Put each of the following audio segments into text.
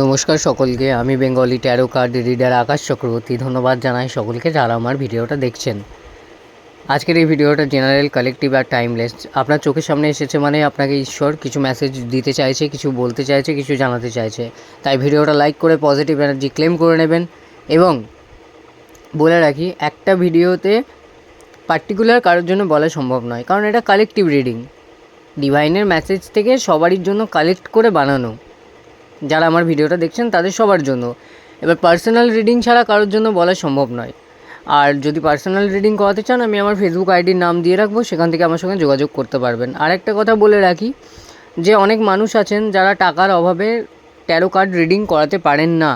নমস্কার সকলকে, আমি Bengali tarot card reader Akash Chakraborty. ধন্যবাদ জানাই সকলকে যারা আমার ভিডিওটা দেখছেন। আজকের এই ভিডিওটা জেনারেল, কালেকটিভ আর টাইমলেস। আপনার চোখের সামনে এসেছে মানে আপনাকে ঈশ্বর কিছু মেসেজ দিতে চাইছে, কিছু বলতে চাইছে, কিছু জানাতে চাইছে। তাই ভিডিওটা লাইক করে পজিটিভ এনার্জি ক্লেম করে নেবেন এবং বলে রাখি, একটা ভিডিওতে পার্টিকুলার কারোর জন্য বলা সম্ভব নয়, কারণ এটা কালেকটিভ রিডিং ডিভাইনের মেসেজ থেকে সবারই জন্য কালেক্ট করে বানানো। যারা আমার ভিডিওটা দেখছেন, তাদের সবার জন্য। এবার পার্সোনাল রিডিং ছাড়া কারোর জন্য বলা সম্ভব নয়। আর যদি পার্সোনাল রিডিং করাতে চান, আমি আমার ফেসবুক আইডির নাম দিয়ে রাখব, সেখান থেকে আমার সঙ্গে যোগাযোগ করতে পারবেন। আর একটা কথা বলে রাখি, যে অনেক মানুষ আছেন যারা টাকার অভাবে ট্যারো কার্ড রিডিং করাতে পারেন না।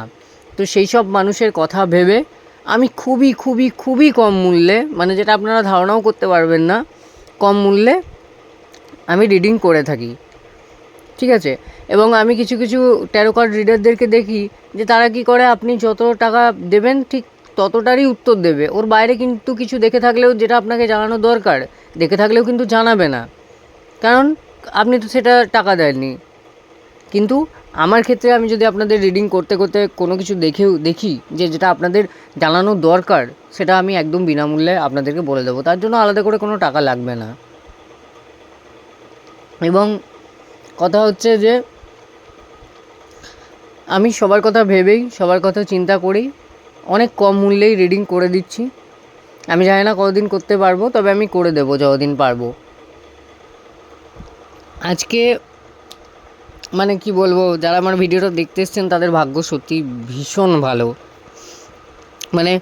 তো সেই সব মানুষের কথা ভেবে আমি খুবই খুবই খুবই কম মূল্যে মানে যেটা আপনারা ধারণাও করতে পারবেন না, কম মূল্যে আমি রিডিং করে থাকি। ঠিক আছে? এবং আমি কিছু কিছু ট্যারো কার্ড রিডারদেরকে দেখি যে তারা কি করে, আপনি যত টাকা দেবেন ঠিক ততটারই উত্তর দেবে। ওর বাইরে কিন্তু কিছু দেখে থাকলেও যেটা আপনাকে জানানো দরকার, দেখে থাকলেও কিন্তু জানাবে না। কারণ আপনি তো সেটা টাকা দেননি। কিন্তু আমার ক্ষেত্রে আমি যদি আপনাদের রিডিং করতে করতে কোনো কিছু দেখেও দেখি, যে যেটা আপনাদের জানানো দরকার, সেটা আমি একদম বিনামূল্যে আপনাদেরকে বলে দেবো। তার জন্য আলাদা করে কোনো টাকা লাগবে না। এবং কথা হচ্ছে যে, আমি সবার কথা ভেবেই, সবার কথা চিন্তা করেই অনেক কম মূল্যেই রিডিং করে দিচ্ছি। আমি জানি না কতদিন করতে পারব, তবে আমি করে দেবো যতদিন পারব। আজকে মানে কি বলব, যারা আমার ভিডিওটা দেখতে এসছেন, তাদের ভাগ্য সত্যি ভীষণ ভালো। মানে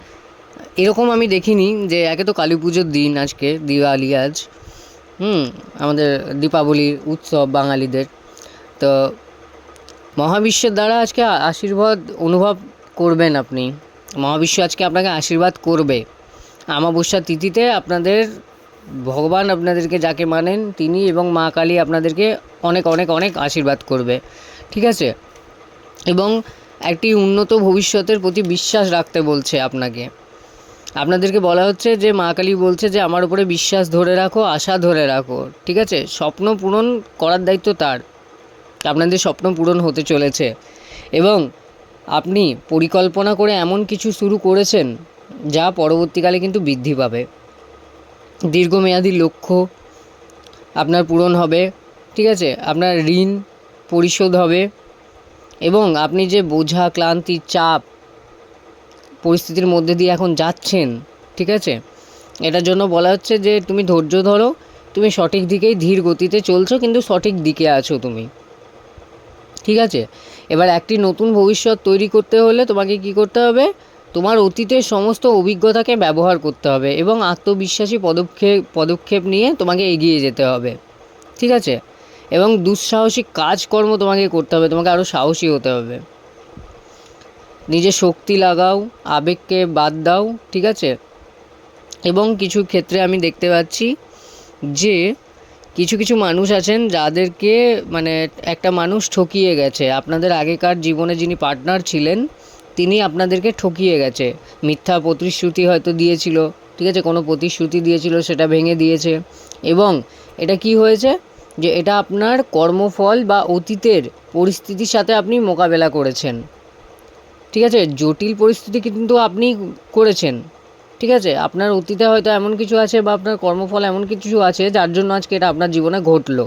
এরকম আমি দেখিনি যে একে তো কালী পুজোর দিন আজকে, দিওয়ালি আজ, হুম, আমাদের দীপাবলির উৎসব বাঙালিদের। তো, মহাবিশ্বের দ্বারা আজকে আশীর্বাদ অনুভব করবেন আপনি। মহাবিশ্ব আজকে আপনাকে আশীর্বাদ করবে। আমাবস্যা তিথিতে আপনাদের ভগবান আপনাদেরকে যাকে মানেন তিনি এবং মা কালী আপনাদেরকে অনেক অনেক অনেক আশীর্বাদ করবে। ঠিক আছে? এবং একটি উন্নত ভবিষ্যতের প্রতি বিশ্বাস রাখতে বলছে আপনাকে। আপনাদেরকে বলা হচ্ছে যে, মা কালী বলছে যে, আমার উপরে বিশ্বাস ধরে রাখো, আশা ধরে রাখো। ঠিক আছে? স্বপ্ন পূরণ করার দায়িত্ব তার। আপনাদের স্বপ্ন পূরণ হতে চলেছে। এবং আপনি পরিকল্পনা করে এমন কিছু শুরু করেছেন যা পরবর্তীকালে কিন্তু বৃদ্ধি পাবে। দীর্ঘমেয়াদী লক্ষ্য আপনার পূরণ হবে, ঠিক আছে? আপনার ঋণ পরিশোধ হবে এবং আপনি যে বোঝা, ক্লান্তি, চাপ পরিস্থিতির মধ্যে দিয়ে এখন যাচ্ছেন, ঠিক আছে? এটার জন্য বলা হচ্ছে যে তুমি ধৈর্য ধরো, তুমি সঠিক দিকেই ধীর গতিতে চলছো, কিন্তু সঠিক দিকে আছো তুমি, ঠিক আছে? এবার একটি নতুন ভবিষ্যৎ তৈরি করতে হলে তোমাকে কি করতে হবে? তোমার অতীতের সমস্ত অভিজ্ঞতাকে ব্যবহার করতে হবে এবং আত্মবিশ্বাসী পদক্ষেপ পদক্ষেপ নিয়ে তোমাকে এগিয়ে যেতে হবে। ঠিক আছে? এবং দুঃসাহসিক কাজকর্ম তোমাকে করতে হবে, তোমাকে আরও সাহসী হতে হবে। নিজে শক্তি লাগাও, আবেগকে বাদ দাও, ঠিক আছে? এবং কিছু ক্ষেত্রে আমি দেখতে পাচ্ছি যে কিছু কিছু মানুষ আছেন যাদেরকে মানে একটা মানুষ ঠকিয়ে গেছে। আপনাদের আগেকার জীবনে যিনি পার্টনার ছিলেন তিনি আপনাদেরকে ঠকিয়ে গেছে। মিথ্যা প্রতিশ্রুতি হয়তো দিয়েছিল, ঠিক আছে? কোনো প্রতিশ্রুতি দিয়েছিল, সেটা ভেঙে দিয়েছে। এবং এটা কি হয়েছে? যে এটা আপনার কর্মফল বা অতীতের পরিস্থিতির সাথে আপনি মোকাবেলা করেছেন। ঠিক আছে? জটিল পরিস্থিতি কিন্তু আপনি করেছেন। ঠিক আছে? আপনার অতীতে হয়তো এমন কিছু আছে বা আপনার কর্মফল এমন কিছু আছে যার জন্য আজকে এটা আপনার জীবনে ঘটলো।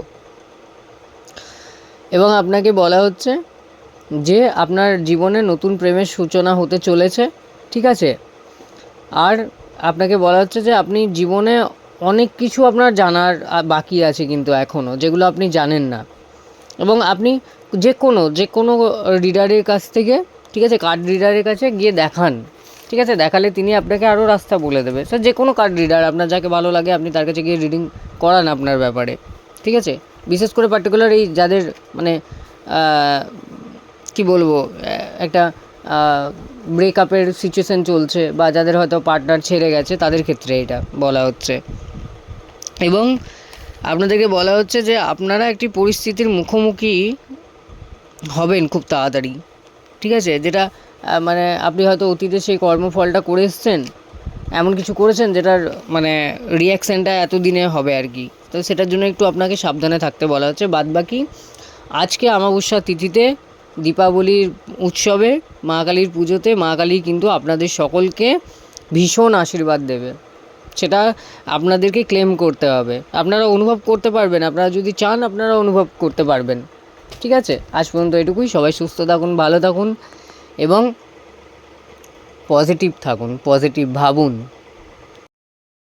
এবং আপনাকে বলা হচ্ছে যে আপনার জীবনে নতুন প্রেমের সূচনা হতে চলেছে, ঠিক আছে? আর আপনাকে বলা হচ্ছে যে আপনি জীবনে অনেক কিছু আপনার জানার বাকি আছে কিন্তু এখনও যেগুলো আপনি জানেন না। এবং আপনি যে কোনো যে কোনো রিডারের কাছ থেকে, ঠিক আছে কার্ড রিডারের কাছে গিয়ে দেখান। ঠিক আছে, দেখালে তিনি আপনাকে আরও রাস্তা বলে দেবে। স্যার যে কোনো কার্ড রিডার আপনার যাকে ভালো লাগে, আপনি তার কাছে গিয়ে রিডিং করান আপনার ব্যাপারে। ঠিক আছে? বিশেষ করে পার্টিকুলার এই যাদের মানে কি বলব একটা ব্রেকআপের সিচুয়েশন চলছে বা যাদের হয়তো পার্টনার ছেড়ে গেছে, তাদের ক্ষেত্রে এটা বলা হচ্ছে। এবং আপনাদেরকে বলা হচ্ছে যে আপনারা একটি পরিস্থিতির মুখোমুখি হবেন খুব তাড়াতাড়ি, ঠিক আছে? যেটা মানে আপনি হয়তো অতীতে সেই কর্মফলটা করে এসছেন, এমন কিছু করেছেন যেটার মানে রিয়াকশানটা এতদিনে হবে আর কি। তো সেটার জন্য একটু আপনাকে সাবধানে থাকতে বলা হচ্ছে। বাদ বাকি আজকে অমাবস্যা তিথিতে দীপাবলির উৎসবে, মা কালীর পুজোতে, মা কালী কিন্তু আপনাদের সকলকে ভীষণ আশীর্বাদ দেবে। সেটা আপনাদেরকে ক্লেম করতে হবে। আপনারা অনুভব করতে পারবেন, আপনারা যদি চান আপনারা অনুভব করতে পারবেন। ঠিক আছে? আজ পর্যন্ত এটুকুই। সবাই সুস্থ থাকুন, ভালো থাকুন এবং পজিটিভ থাকুন পজিটিভ ভাবুন।